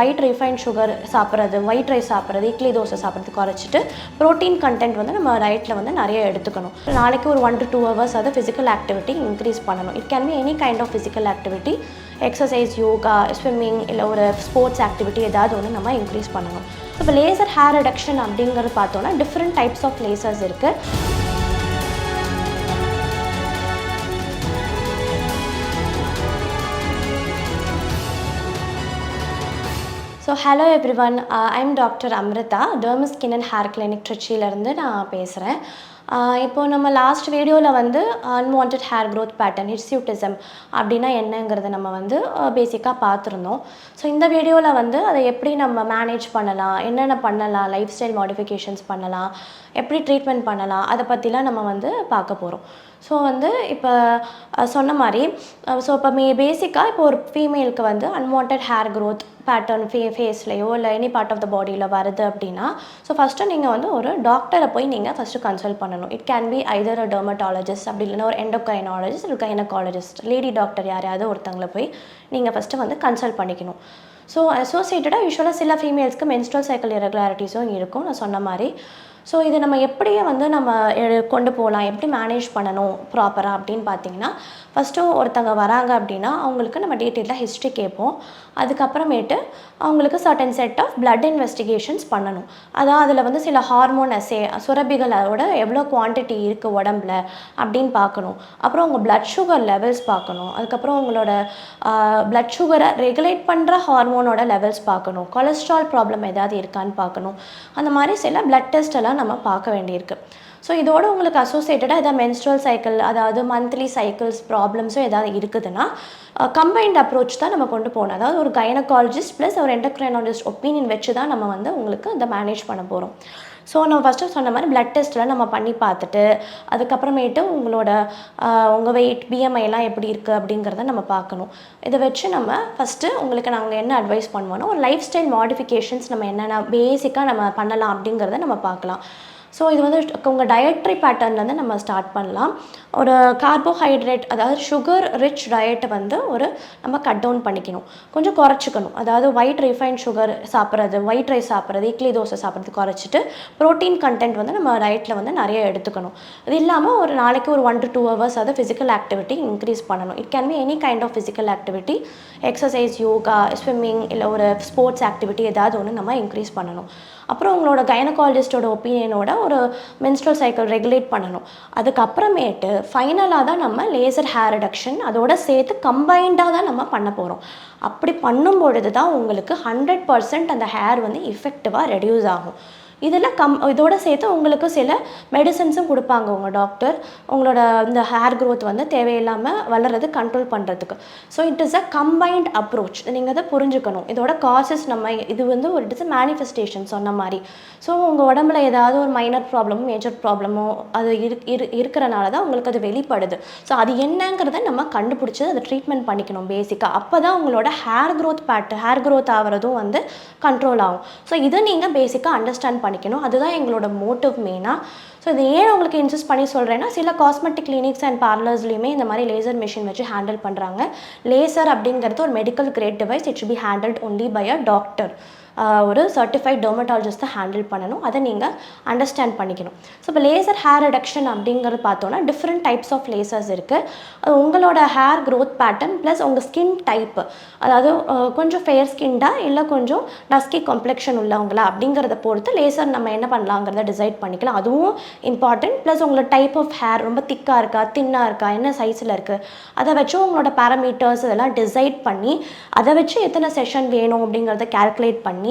White refine sugar சாப்பிட்றது white rice சாப்பிட்றது இட்லி தோசை சாப்பிட்றது குறைச்சிட்டு ப்ரோட்டீன் கண்டென்ட் வந்து நம்ம டயட்டில் வந்து நிறைய எடுத்துக்கணும். நாளைக்கு ஒரு ஒன் டு டூ ஹவர்ஸ் அது ஃபிசிக்கல் ஆக்டிவிட்டி இன்க்ரீஸ் பண்ணணும். It can be any kind of physical activity exercise yoga swimming இல்லை ஒரு ஸ்போர்ட்ஸ் ஆக்டிவிட்டி ஏதாவது ஒன்று நம்ம இன்க்ரீஸ் பண்ணணும். இப்போ லேசர் ஹேர் ரிடக்ஷன் அப்படிங்கிறது பார்த்தோன்னா டிஃப்ரெண்ட் டைப்ஸ் ஆஃப் லேசர்ஸ் இருக்குது so hello everyone I'm doctor Amrita derma skin and hair clinic திருச்சியிலேருந்து நான் பேசுகிறேன் இப்போ நம்ம லாஸ்ட் வீடியோவில் வந்து unwanted hair growth pattern hirsutism அப்படின்னா என்னங்கிறத நம்ம வந்து பேசிக்காக பார்த்துருந்தோம். ஸோ இந்த வீடியோவில் வந்து அதை எப்படி நம்ம மேனேஜ் பண்ணலாம் என்னென்ன பண்ணலாம் லைஃப் ஸ்டைல் மாடிஃபிகேஷன்ஸ் பண்ணலாம் எப்படி ட்ரீட்மெண்ட் பண்ணலாம் அதை பற்றிலாம் நம்ம வந்து பார்க்க போகிறோம் ஸோ வந்து இப்போ சொன்ன மாதிரி ஸோ இப்போ மே பேசிக்காக இப்போ ஒரு ஃபீமேலுக்கு வந்து அன்வான்ட் ஹேர் க்ரோத் பேட்டர்ன் ஃபே ஃபேஸ்லையோ இல்லை எனி பார்ட் ஆஃப் த பாடியில் வருது அப்படின்னா ஸோ ஃபஸ்ட்டு நீங்கள் வந்து ஒரு டாக்டரை போய் நீங்கள் ஃபஸ்ட்டு கன்சல்ட் பண்ணணும். It can be either a dermatologist அப்படி இல்லைன்னா ஒரு எண்டோகைனாலஜிஸ்ட் இல்லை கைனகாலஜிஸ்ட் லேடி டாக்டர் யாரையாவது ஒருத்தங்களை போய் நீங்கள் ஃபஸ்ட்டு வந்து கன்சல்ட் பண்ணிக்கணும். ஸோ அசோசியேட்டடாக யூஸ்வலாக சில ஃபீமேல்ஸ்க்கு மென்ஸ்ட்ரல் சைக்கிள் இரெகுலாரிட்டிஸும் இருக்கும். நான் சொன்ன மாதிரி ஸோ இது நம்ம எப்படியே வந்து நம்ம எ- கொண்டு போகலாம். எப்படி மேனேஜ் பண்ணணும் ப்ராப்பராக அப்படின்னு பார்த்தீங்கன்னா ஃபஸ்ட்டு ஒருத்தவங்க வராங்க அப்படின்னா அவங்களுக்கு நம்ம டீட்டெயிலாக ஹிஸ்ட்ரி கேட்போம். அதுக்கப்புறமேட்டு அவங்களுக்கு certain set of blood investigations பண்ணணும். அதான் அதில் வந்து சில ஹார்மோன் அசே சுரபிகளோட எவ்வளோ குவான்டிட்டி இருக்குது உடம்புல அப்படின்னு பார்க்கணும். அப்புறம் அவங்க பிளட் சுகர் லெவல்ஸ் பார்க்கணும். அதுக்கப்புறம் உங்களோட பிளட் சுகரை ரெகுலேட் பண்ணுற ஹார்மோனோட லெவல்ஸ் பார்க்கணும். கொலஸ்ட்ரால் ப்ராப்ளம் ஏதாவது இருக்கான்னு பார்க்கணும். அந்த மாதிரி சில பிளட் டெஸ்ட் எல்லாம் நம்ம பார்க்க வேண்டியிருக்கு. ஸோ இதோட உங்களுக்கு அசோசியேட்டடாக எதாவது மென்ஸ்ட்ரல் சைக்கிள் அதாவது மந்த்லி சைக்கிள்ஸ் ப்ராப்ளம்ஸும் ஏதாவது இருக்குதுன்னா கம்பைன்ட் அப்ரோச் தான் நம்ம கொண்டு போகணும். அதாவது ஒரு கைனகாலஜிஸ்ட் ப்ளஸ் ஒரு எண்டோக்ரைனாலஜிஸ்ட் ஒப்பீனியன் வச்சு தான் நம்ம வந்து உங்களுக்கு அதை மேனேஜ் பண்ண போகிறோம் ஸோ நம்ம ஃபஸ்ட்டு சொன்ன மாதிரி பிளட் டெஸ்ட்லாம் நம்ம பண்ணி பார்த்துட்டு அதுக்கப்புறமேட்டு உங்களோட உங்கள் வெயிட் பிஎம்ஐலாம் எப்படி இருக்குது அப்படிங்கிறத நம்ம பார்க்கணும். இதை வச்சு நம்ம ஃபஸ்ட்டு உங்களுக்கு நாங்கள் என்ன அட்வைஸ் பண்ணுவோம்னா ஒரு லைஃப் ஸ்டைல் மாடிஃபிகேஷன்ஸ் நம்ம என்னென்ன பேசிக்காக நம்ம பண்ணலாம் அப்படிங்கிறத நம்ம பார்க்கலாம். ஸோ இது வந்து உங்கள் டயட்ரி பேட்டர்ன்லேருந்து நம்ம ஸ்டார்ட் பண்ணலாம். ஒரு கார்போஹைட்ரேட் அதாவது சுகர் ரிச் டயட்டை வந்து ஒரு நம்ம கட் டவுன் பண்ணிக்கணும். கொஞ்சம் குறைச்சிக்கணும். அதாவது ஒயிட் ரிஃபைன் சுகர் சாப்பிட்றது ஒயிட் ரைஸ் சாப்பிட்றது இட்லி தோசை சாப்பிட்றது குறைச்சிட்டு ப்ரோட்டீன் கண்டென்ட் வந்து நம்ம டயட்டில் வந்து நிறைய எடுத்துக்கணும். இது இல்லாமல் ஒரு நாளைக்கு ஒரு ஒன் டு டூ ஹவர்ஸ் அது ஃபிசிக்கல் ஆக்டிவிட்டி இன்க்ரீஸ் பண்ணணும். It can be any kind of physical activity exercise yoga swimming இல்லை ஒரு ஸ்போர்ட்ஸ் ஆக்டிவிட்டி ஏதாவது ஒன்று நம்ம இன்க்ரீஸ் பண்ணணும். அப்புறம் உங்களோட கைனகாலஜிஸ்டோட ஒப்பீனியனோட ஒரு மென்ஸ்ட்ரல் சைக்கிள் ரெகுலேட் பண்ணணும். அதுக்கப்புறமேட்டு ஃபைனலாக தான் நம்ம லேசர் ஹேர் ரிடக்ஷன் அதோட சேர்த்து கம்பைண்டாக தான் நம்ம பண்ண போகிறோம் அப்படி பண்ணும் பொழுது தான் உங்களுக்கு ஹண்ட்ரட் பர்சன்ட் அந்த ஹேர் வந்து இஃபெக்டிவாக ரெடியூஸ் ஆகும். இதில் கம் இதோட சேர்த்து உங்களுக்கு சில மெடிசன்ஸும் கொடுப்பாங்க உங்கள் டாக்டர் உங்களோட இந்த ஹேர் க்ரோத் வந்து தேவையில்லாமல் வளர்றது கண்ட்ரோல் பண்ணுறதுக்கு so it is a combined approach நீங்கள் அதை புரிஞ்சுக்கணும். இதோட காசஸ் நம்ம இது வந்து ஒரு இட்ஸ் மேனிஃபெஸ்டேஷன் சொன்ன மாதிரி. ஸோ உங்கள் உடம்புல ஏதாவது ஒரு மைனர் ப்ராப்ளமோ மேஜர் ப்ராப்ளமோ அது இரு இரு இருக்கிறனால தான் உங்களுக்கு அது வெளிப்படுது. ஸோ அது என்னங்கிறத நம்ம கண்டுபிடிச்சி அதை ட்ரீட்மெண்ட் பண்ணிக்கணும் பேசிக்காக அப்போ தான் உங்களோட hair growth bad hair growth ஆகிறதும் வந்து கண்ட்ரோல் ஆகும். ஸோ இதை நீங்கள் பேசிக்காக அண்டர்ஸ்டாண்ட் பண்ணி பண்ணிக்கணும் அதுதான் எங்களோட மோட்டிவ் மெயினாக ஸோ இது ஏன் உங்களுக்கு இன்சிஸ்ட் பண்ணி சொல்கிறேன்னா சில காஸ்மெட்டிக் கிளினிக்ஸ் அண்ட் பார்லர்ஸ்லையுமே இந்த மாதிரி லேசர் மிஷின் வச்சு ஹேண்டில் பண்ணுறாங்க லேசர் அப்படிங்கிறது ஒரு medical grade device it should be handled only by a doctor ஒரு சர்டிஃபைட் டெர்மட்டாலஜிஸ்ட் தான் ஹேண்டில் பண்ணணும். அதை நீங்கள் அண்டர்ஸ்டாண்ட் பண்ணிக்கணும். ஸோ இப்போ லேசர் ஹேர் ரிடக்ஷன் அப்படிங்கிறது பார்த்தோன்னா டிஃப்ரெண்ட் டைப்ஸ் ஆஃப் லேசர்ஸ் இருக்குது அது உங்களோட ஹேர் க்ரோத் பேட்டர்ன் ப்ளஸ் உங்கள் ஸ்கின் டைப் அதாவது கொஞ்சம் ஃபேர் ஸ்கின்டா இல்லை கொஞ்சம் டஸ்கி காம்ப்ளெக்ஷன் உள்ளவங்களா அப்படிங்கிறத பொறுத்து லேசர் நம்ம என்ன பண்ணலாங்கிறத டிசைட் பண்ணிக்கலாம். அதுவும் இம்பார்ட்டன்ட் ப்ளஸ் உங்களோட டைப் ஆஃப் ஹேர் ரொம்ப திக்காக இருக்கா தின்னாக இருக்கா என்ன சைஸில் இருக்குது அதை வச்சு உங்களோட பேராமீட்டர்ஸ் இதெல்லாம் டிசைட் பண்ணி அதை வச்சு எத்தனை செஷன் வேணும் அப்படிங்கிறத கால்குலேட் பண்ணி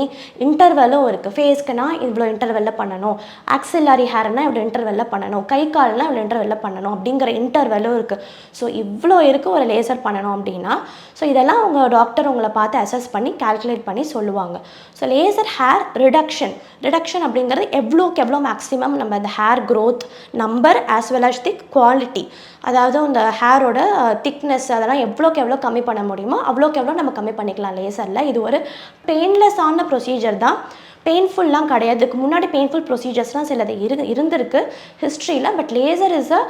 இன்டர்வெல்லும் இருக்குது ஃபேஸ்க்குனா இவ்வளோ இன்டர்வெல்ல பண்ணணும். ஆக்சிலரி ஹேர்னா இவ்வளோ இன்டர்வெல்ல பண்ணணும். கை கால்னா இவ்வளோ இன்டர்வெல்ல பண்ணணும் அப்படிங்கிற இன்டர்வெல்லும் இருக்குது ஸோ இவ்வளோ இருக்குது ஒரு லேசர் பண்ணணும் அப்படின்னா ஸோ இதெல்லாம் உங்கள் டாக்டர் உங்களை பார்த்து அசஸ் பண்ணி கால்குலேட் பண்ணி சொல்லுவாங்க. So laser hair reduction reduction அப்படிங்கிறது எவ்வளோக்கு எவ்வளோ மேக்ஸிமம் நம்ம இந்த hair growth number as well as thick quality அதாவது இந்த ஹேரோட திக்னஸ் அதெல்லாம் எவ்வளோக்கு எவ்வளோ கம்மி பண்ண முடியுமோ அவ்வளோக்கு எவ்வளோ நம்ம கம்மி பண்ணிக்கலாம் லேசரில் இது ஒரு பெயின்லெஸ்ஸான ப்ரொசீஜர் தான். பெயின்ஃபுல்லாம் கிடையாது. இதுக்கு முன்னாடி பெயின்ஃபுல் ப்ரொசீஜர்ஸ்லாம் சிலது இரு இருந்திருக்கு ஹிஸ்ட்ரியில் but laser is a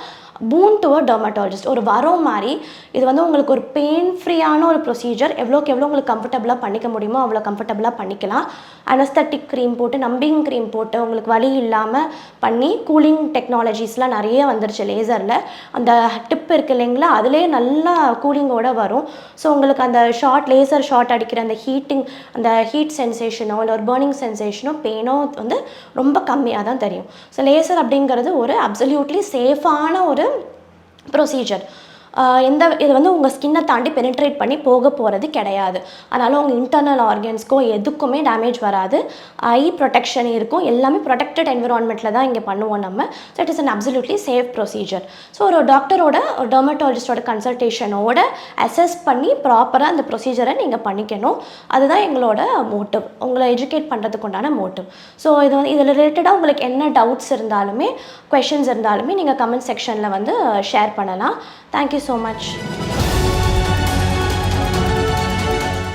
boon to a dermatologist ஒரு வரம் மாதிரி இது வந்து உங்களுக்கு ஒரு பெயின் ஃப்ரீயான ஒரு ப்ரொசீஜர் எவ்வளோக்கு எவ்வளோ உங்களுக்கு கம்ஃபர்டபுளாக பண்ணிக்க முடியுமோ அவ்வளோ கம்ஃபர்டபுளாக பண்ணிக்கலாம். அனஸ்தட்டிக் க்ரீம் போட்டு நம்பிங் க்ரீம் போட்டு உங்களுக்கு வலி இல்லாமல் பண்ணி கூலிங் டெக்னாலஜிஸ்லாம் நிறைய வந்துருச்சு லேசரில் அந்த டிப் இருக்கு இல்லைங்களா அதுலேயே நல்லா கூலிங்கோட வரும். ஸோ உங்களுக்கு அந்த ஷார்ட் லேசர் ஷார்ட் அடிக்கிற அந்த ஹீட்டிங் அந்த ஹீட் சென்சேஷனோ இல்லை ஒரு பேர்னிங் சென்சேஷனோ பெயினோ வந்து ரொம்ப கம்மியாக தான் தெரியும். ஸோ லேசர் அப்படிங்கிறது ஒரு அப்சல்யூட்லி சேஃபான ஒரு ப்ரொசீஜர் எந்த இது வந்து உங்கள் ஸ்கின்னை தாண்டி பெனிட்ரேட் பண்ணி போக போகிறது கிடையாது. அதனால் உங்கள் இன்டர்னல் ஆர்கன்ஸ்க்கோ எதுக்குமே டேமேஜ் வராது. ஐ ப்ரொடெக்ஷன் இருக்கும். எல்லாமே ப்ரொடெக்டட் என்விரான்மெண்ட்டில் தான் இங்கே பண்ணுவோம் நம்ம. So it is an absolutely safe procedure so ஒரு டாக்டரோட ஒரு டெர்மட்டாலஜிஸ்டோட கன்சல்டேஷனோட அசஸ் பண்ணி ப்ராப்பராக அந்த ப்ரொசீஜரை நீங்கள் பண்ணிக்கணும். அதுதான் எங்களோட மோட்டிவ் உங்களை எஜுகேட் பண்ணுறதுக்கு உண்டான மோட்டிவ் ஸோ இது வந்து இதில் ரிலேட்டடாக உங்களுக்கு என்ன டவுட்ஸ் இருந்தாலுமே கொஷின்ஸ் இருந்தாலுமே நீங்கள் கமெண்ட் செக்ஷனில் வந்து ஷேர் பண்ணலாம். Thank you so much